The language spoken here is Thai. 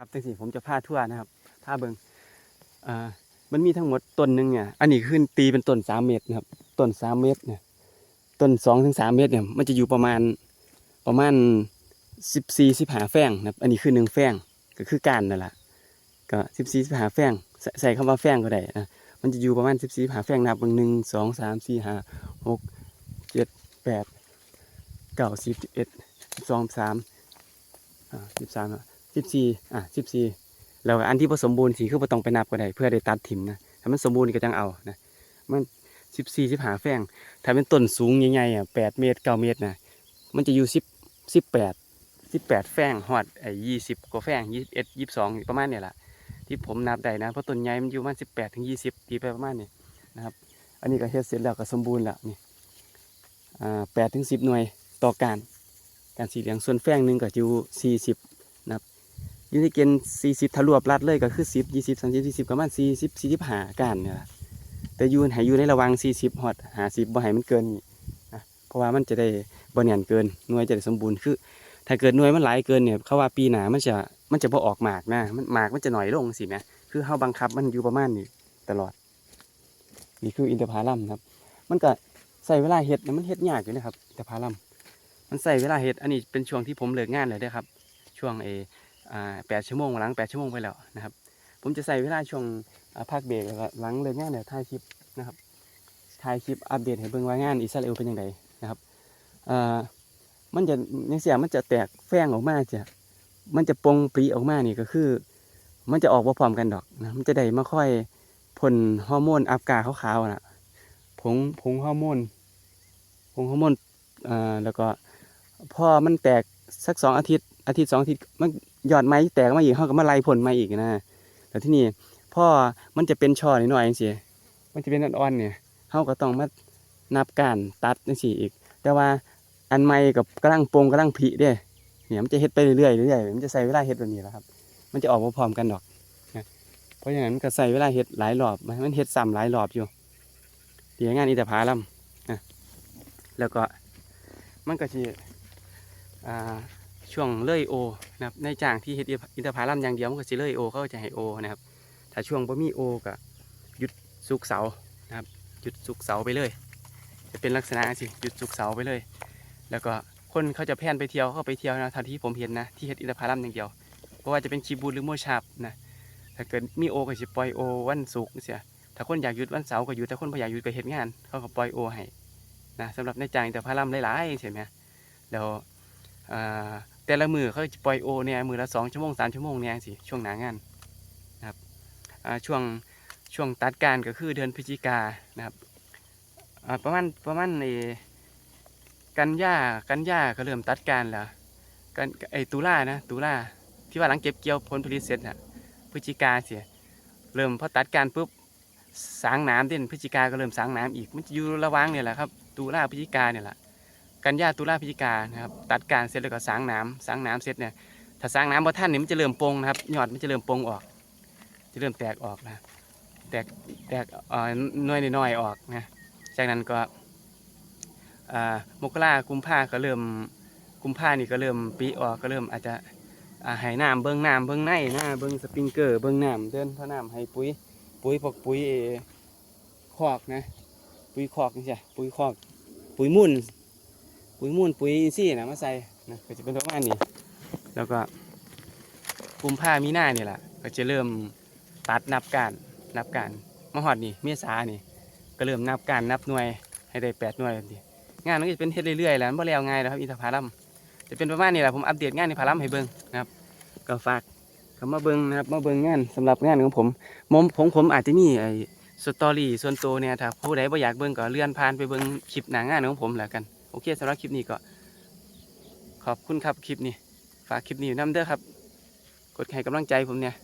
ครับจังสิผมจะพาทั่วนะครับพาเบิงอ่ามันมีทั้งหมดต้นหนึ่งเนี่ยอันนี้ขึ้นตีเป็นต้นสามเมตรนะครับต้นสามเมตรเนี่ยต้นสองถึงสามเมตรเนี่ยมันจะอยู่ประมาณประมาณสิบสี่สิบหาแฝงนะครับอันนี้คือหนึ่งแฝงก็คือการนั่นแหละก็สิบสี่สิบหาแฝงใส่ใส่คำว่าแฝงก็ได้นะมันจะอยู่ประมาณสิบสี่หาแฝงนับเบิ่งหนึ่งสองสามสี่ห้าหกเจ็ดแปดเก้าสิบเอ็ดสองสิบสามอ่าสิบสาม สิบสี่อะสิบสี่แล้วอันที่ผสมบูรณ์สีคือบ่ต้องไปนับก็ได้เพื่อได้ตัดถิ่มนะถ้ามันสมบูรณ์ก็จังเอานะมันสิบสี่สิบหาแฝงถ้าเป็นต้นสูงใหญ่ๆอะแปดเมตรเก้าเมตรนะมันจะอยู่สิบสิบแปดสิบแปดแฝงหอดไอ้ยี่สิบกว่าแฝงยี่สิบเอ็ดยี่สิบสองประมาณเนี่ยแหละที่ผมนับได้นะเพราะต้นใหญ่มันอยู่ประมาณสิบแปดถึงยี่สิบตีไปประมาณนี้นะครับ อันนี้ก็เฮ็ดเสร็จแล้วก็สมบูรณ์แล้วนี่อ่าแปดถึงสิบหน่วยต่อการ การสีเหลืองส่วนแฝงหนึ่งก็อยู่สี่สิบ อยู่ในเกณฑ์สี่สิบทะลวบรัดเลยก็คือสิบยี่สิบสามสิบสี่สิบประมาณสี่สิบสี่สิบห้าการเนี่ยแต่ยูให้อยู่ในระว่างสี่สิบฮอดหาสิบบ่ให้มันเกินนี้นะเพราะว่ามันจะได้บ่เนียนเกินหน่วยจะได้สมบูรณ์คือ ถ้าเกิดหน่วยมันหลายเกินเนี่ยเขาว่าปีหนามันจะมันจะบ่ออกหมากนะมันหมากมันจะหน่อยลงสิแหมคือเฮาบังคับมันอยู่ประมาณนี้ตลอด นี่คืออินทผลัมครับ มันก็ใส่เวลาเฮ็ดนะมันเฮ็ดยากอยู่นะครับอินทผลัมมันใส่เวลาเฮ็ดอันนี้เป็นช่วงที่ผมเลิกงานเลยเด้อครับ ช่วงเอ แปดชั่วโมงหลังแปดชั่วโมงไปแล้วนะครับ ผมจะใส่เวลาช่วงอ่าพักเบรกแล้วก็หลังเลิกงานเนี่ยถ่ายคลิปนะครับถ่ายคลิปอัปเดตให้เบิ่งว่างานอิสราเอลเป็นยังไงนะครับอ่ามันจะยังเสียมันจะแตกแฝงออกมาจะมันจะปงปรีออกมานี่ก็คือ มันจะออกมาพร้อมกันดอกนะมันจะได้มาค่อยพ่นฮอร์โมนอัฟกาขาวๆนะผงผงฮอร์โมนผงฮอร์โมนอ่าแล้วก็พอมันแตกสักสองอาทิตย์ อาทิตย์สองอาทิตย์มันยอดไม้แตกมาอีกเขาก็มาไล่ผลมาอีกนะแต่ที่นี่พ่อมันจะเป็นช่อนหน่อยจังซี่มันจะเป็นอ่อนๆเนี่ยเขาก็ต้องมานับการตัดจังซี่อีก แต่ว่าอันใหม่กับกำลังปงกำลังผลิเด้เนี่ยมันจะเฮ็ดไปเรื่อยๆเรื่อยๆมันจะใส่เวลาเฮ็ดแบบนี้แหละครับ มันจะออกมาพร้อมกันดอกนะเพราะฉะนั้นมันก็ใส่เวลาเฮ็ดหลายรอบมันเฮ็ดซ้ำหลายรอบอยู่เดี๋ยวงานอินทผลัมนะแล้วก็มันก็จะอ่า ช่วงเลื่อยโอนะครับในจ้างที่เฮ็ดอินทผลัมอย่างเดียวมันก็จะเลื่อยโอเขาจะให้โอนะครับถ้าช่วงบ่มีโอก็หยุดสุกเสานะครับหยุดสุกเสาไปเลย จะเป็นลักษณะสิหยุดสุกเสาไปเลย แล้วก็คนเขาจะแพร่นไปเที่ยวเขาไปเที่ยวนะท่าที่ผมเห็นนะที่เฮ็ดอินทผลัมอย่างเดียวเพราะว่าจะเป็นคีบูดหรือโมชาบนะถ้าเกิดมีโอก็จะปล่อยโอวันศุกเสียถ้าคนอยากหยุดวันเสาร์ก็หยุดแต่คนไม่อยากหยุดก็เฮ็ดงาน เขาก็ปล่อยโอให้นะสำหรับในจ้างอินทผลัมหลายๆใช่ไหมแล้วอ่า แต่ละมือเขาจะปล่อยโอเนี่ยมือละสองชั่วโมงสามชั่วโมงเนี่ยสิช่วงหนางานนะครับอ่าช่วงช่วงตัดการก็คือเดือนพฤศจิกานะครับอ่าประมาณประมาณในกันยากันยาก็เริ่มตัดการแล้วกันไอตุลานะตุลาที่ว่าหลังเก็บเกี่ยวผลผลิตเสร็จนะพฤศจิกาเสียเริ่มพอตัดการปุ๊บสางน้ำเด่นพฤศจิกาก็เริ่มสางน้ำอีกมันจะอยู่ระหว่างเนี่ยแหละครับตุลาพฤศจิกาเนี่ยแหละ กันยาตุลาพฤศจิกานะครับตัดการเสร็จแล้วก็สางน้ำสางน้ำเสร็จเนี่ยถ้าสางน้ำพอท่านเนี่ยมันจะเริ่มปงนะครับยอดมันจะเริ่มปงออก จะเริ่มแตกออกนะแตกแตกอ่อน้อยน้อยๆออกนะจากนั้นก็อ่ามกรากุมภาก็เริ่มกุมภานี่ก็เริ่มปีออกก็เริ่มอาจจะอ่าให้น้ำเบิ้งน้ำเบิ้งในหนะเบิ้งสปริงเกอร์เบิ้งน้ำเดินท่อน้ำให้ปุ๋ยปุ๋ยพวกปุ๋ยคอกนะ ปุ๋ยคอกนี่ใช่ปุ๋ยคอก ปุ๋ยมุ่น ปุ๋ยมุ่นปุ๋ยอินทรีย์นะมาใส่นะก็จะเป็นประมาณนี้ แล้วก็กุมภามีหน้านี่แหละก็จะเริ่มตัดนับการนับการมาหอดนี่เมษานี่ ก็เริ่มนับการนับหน่วยให้ได้แปดหน่วยแบบนี้งานมันก็จะเป็นเฮ็ดเรื่อยๆแล้วบ่แล้วง่ายนะครับอินทผลัมจะเป็นประมาณนี้แหละผมอัปเดตงานอินทผลัมให้เบิ่งนะครับก็ฝากก็มาเบิ่งนะครับมาเบิ่งงานสำหรับงานของผมผมผมผมอาจจะมีไอ้สตอรี่ส่วนตัวเนี่ยถ้าผู้ใดบ่อยากเบิ่งก็เลื่อนผ่านไปเบิ่งคลิปหน้างานของผมแล้วกัน โอเคสำหรับคลิปนี้ก็ ขอบคุณครับคลิปนี้ ฝากคลิปนี้อยู่นํเด้อครับ กดให้กำลังใจผมเนี่ย